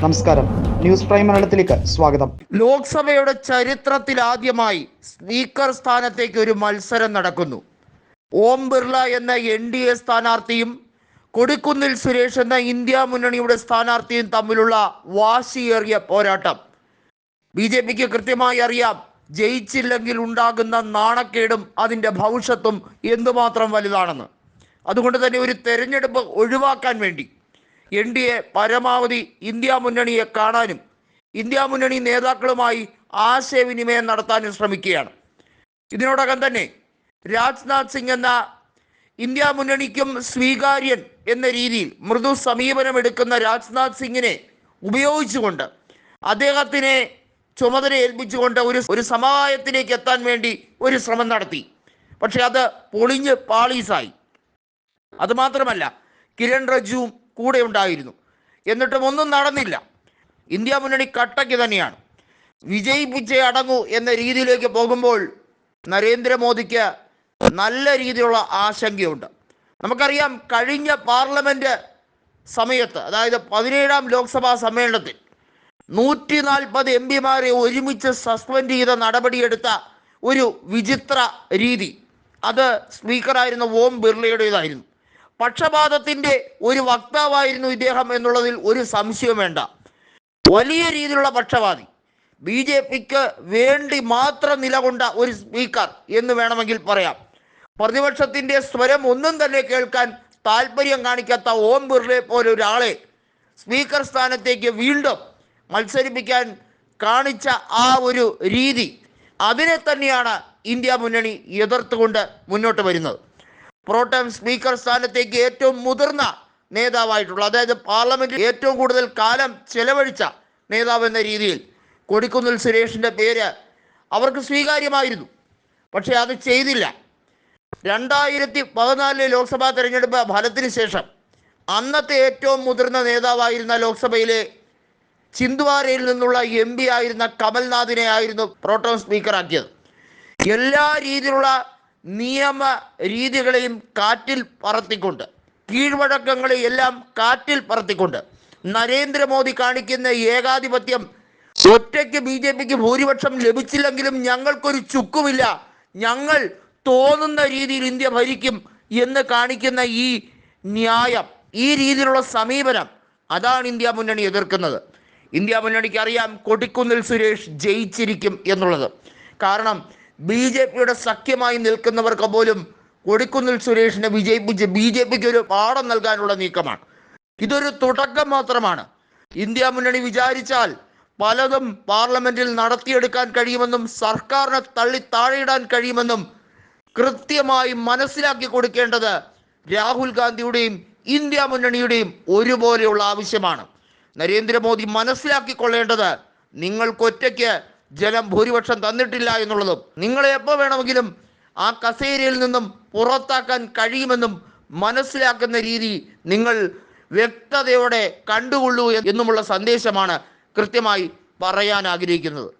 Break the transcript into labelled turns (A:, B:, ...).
A: നമസ്കാരം. News prime മലയാളത്തിലേക്ക് സ്വാഗതം.
B: ലോക്സഭയുടെ ചരിത്രത്തിൽ ആദ്യമായി സ്പീക്കർ സ്ഥാനത്തേക്ക് ഒരു മത്സരം നടക്കുന്നു. ഓം ബിർള എന്ന എൻ ഡി എ സ്ഥാനാർത്ഥിയും കൊടിക്കുന്നിൽ സുരേഷ് എന്ന ഇന്ത്യ മുന്നണിയുടെ സ്ഥാനാർത്ഥിയും തമ്മിലുള്ള വാശിയേറിയ പോരാട്ടം. ബി ജെ പിക്ക് കൃത്യമായി അറിയാം ജയിച്ചില്ലെങ്കിൽ ഉണ്ടാകുന്ന നാണക്കേടും അതിന്റെ ഭവിഷ്യത്തും എന്തുമാത്രം വലുതാണെന്ന്. അതുകൊണ്ട് തന്നെ ഒരു തെരഞ്ഞെടുപ്പ് ഒഴിവാക്കാൻ വേണ്ടി എൻ ഡി എ പരമാവധി ഇന്ത്യ മുന്നണിയെ കാണാനും ഇന്ത്യ മുന്നണി നേതാക്കളുമായി ആശയവിനിമയം നടത്താനും ശ്രമിക്കുകയാണ്. ഇതിനോടകം തന്നെ രാജ്നാഥ് സിംഗ് എന്ന ഇന്ത്യ മുന്നണിക്കും സ്വീകാര്യൻ എന്ന രീതിയിൽ മൃദു സമീപനമെടുക്കുന്ന രാജ്നാഥ് സിംഗിനെ ഉപയോഗിച്ചുകൊണ്ട് അദ്ദേഹത്തിനെ ചുമതല ഏൽപ്പിച്ചുകൊണ്ട് ഒരു ഒരു സമവായത്തിലേക്ക് എത്താൻ വേണ്ടി ഒരു ശ്രമം നടത്തി. പക്ഷെ അത് പൊളിഞ്ഞ് പാളീസായി. അതുമാത്രമല്ല കിരൺ റജ്ജുവും കൂടെ ഉണ്ടായിരുന്നു. എന്നിട്ടും ഒന്നും നടന്നില്ല. ഇന്ത്യ മുന്നണി കട്ടയ്ക്ക് തന്നെയാണ്. വിജയിപ്പിച്ചേ അടങ്ങൂ എന്ന രീതിയിലേക്ക് പോകുമ്പോൾ നരേന്ദ്രമോദിക്ക് നല്ല രീതിയിലുള്ള ആശങ്കയുണ്ട്. നമുക്കറിയാം കഴിഞ്ഞ പാർലമെന്റ് സമയത്ത് അതായത് പതിനേഴാം ലോക്സഭാ സമ്മേളനത്തിൽ നൂറ്റി നാൽപ്പത് എം പിമാരെ ഒരുമിച്ച് സസ്പെൻഡ് ചെയ്ത നടപടിയെടുത്ത ഒരു വിചിത്ര രീതി. അത് സ്പീക്കറായിരുന്ന ഓം ബിർളയുടേതായിരുന്നു. പക്ഷപാതത്തിന്റെ ഒരു വക്താവായിരുന്നു ഇദ്ദേഹം എന്നുള്ളതിൽ ഒരു സംശയം വേണ്ട. വലിയ രീതിയിലുള്ള പക്ഷപാതി. ബി ജെ പിക്ക് വേണ്ടി മാത്രം നിലകൊണ്ട ഒരു സ്പീക്കർ എന്ന് വേണമെങ്കിൽ പറയാം. പ്രതിപക്ഷത്തിന്റെ സ്വരം ഒന്നും തന്നെ കേൾക്കാൻ താല്പര്യം കാണിക്കാത്ത ഓം ബിർളെ പോലെ ഒരാളെ സ്പീക്കർ സ്ഥാനത്തേക്ക് വീണ്ടും മത്സരിപ്പിക്കാൻ കാണിച്ച ആ ഒരു രീതി അതിനെ തന്നെയാണ് ഇന്ത്യ മുന്നണി എതിർത്തുകൊണ്ട് മുന്നോട്ട് വരുന്നത്. പ്രോട്ടം സ്പീക്കർ സ്ഥാനത്തേക്ക് ഏറ്റവും മുതിർന്ന നേതാവായിട്ടുള്ള അതായത് പാർലമെന്റിൽ ഏറ്റവും കൂടുതൽ കാലം ചെലവഴിച്ച നേതാവ് എന്ന രീതിയിൽ കൊടിക്കുന്നിൽ സുരേഷിന്റെ പേര് അവർക്ക് സ്വീകാര്യമായിരുന്നു. പക്ഷെ അത് ചെയ്തില്ല. രണ്ടായിരത്തി പതിനാലിലെ ലോക്സഭാ തെരഞ്ഞെടുപ്പ് ഫലത്തിന് ശേഷം അന്നത്തെ ഏറ്റവും മുതിർന്ന നേതാവായിരുന്ന ലോക്സഭയിലെ ചിന്ദ്വാരയിൽ നിന്നുള്ള എം പി ആയിരുന്ന കമൽനാഥിനെ ആയിരുന്നു പ്രോട്ടോം സ്പീക്കറാക്കിയത്. എല്ലാ രീതിയിലുള്ള നിയമ രീതികളെയും കാറ്റിൽ പറത്തിക്കൊണ്ട് കീഴ്വഴക്കങ്ങളെയെല്ലാം കാറ്റിൽ പറത്തിക്കൊണ്ട് നരേന്ദ്രമോദി കാണിക്കുന്ന ഏകാധിപത്യം ഒറ്റയ്ക്ക് ബി ജെ പിക്ക് ഭൂരിപക്ഷം ലഭിച്ചില്ലെങ്കിലും ഞങ്ങൾക്കൊരു ചുക്കുമില്ല. ഞങ്ങൾ തോന്നുന്ന രീതിയിൽ ഇന്ത്യ ഭരിക്കും എന്ന് കാണിക്കുന്ന ഈ ന്യായം ഈ രീതിയിലുള്ള സമീപനം അതാണ് ഇന്ത്യ മുന്നണി എതിർക്കുന്നത്. ഇന്ത്യ മുന്നണിക്ക് അറിയാം കൊടിക്കുന്നിൽ സുരേഷ് ജയിച്ചിരിക്കും എന്നുള്ളത്. കാരണം ബി ജെ പിയുടെ സഖ്യമായി നിൽക്കുന്നവർക്ക് പോലും കൊടിക്കുന്നിൽ സുരേഷിനെ വിജയിപ്പിച്ച് ബി ജെ പിക്ക് ഒരു പാഠം നൽകാനുള്ള നീക്കമാണ്. ഇതൊരു തുടക്കം മാത്രമാണ്. ഇന്ത്യ മുന്നണി വിചാരിച്ചാൽ പലതും പാർലമെന്റിൽ നടത്തിയെടുക്കാൻ കഴിയുമെന്നും സർക്കാരിനെ തള്ളി താഴെയിടാൻ കഴിയുമെന്നും കൃത്യമായി മനസ്സിലാക്കി കൊടുക്കേണ്ടത് രാഹുൽ ഗാന്ധിയുടെയും ഇന്ത്യ മുന്നണിയുടെയും ഒരുപോലെയുള്ള ആവശ്യമാണ്. നരേന്ദ്രമോദി മനസ്സിലാക്കിക്കൊള്ളേണ്ടത് നിങ്ങൾക്കൊറ്റയ്ക്ക് ജനം ഭൂരിപക്ഷം തന്നിട്ടില്ല എന്നുള്ളതും നിങ്ങളെ എപ്പോൾ വേണമെങ്കിലും ആ കസേരയിൽ നിന്നും പുറത്താക്കാൻ കഴിയുമെന്നും മനസ്സിലാക്കുന്ന രീതി നിങ്ങൾ വ്യക്തതയോടെ കണ്ടുകൊള്ളൂ എന്നുമുള്ള സന്ദേശമാണ് കൃത്യമായി പറയാൻ ആഗ്രഹിക്കുന്നത്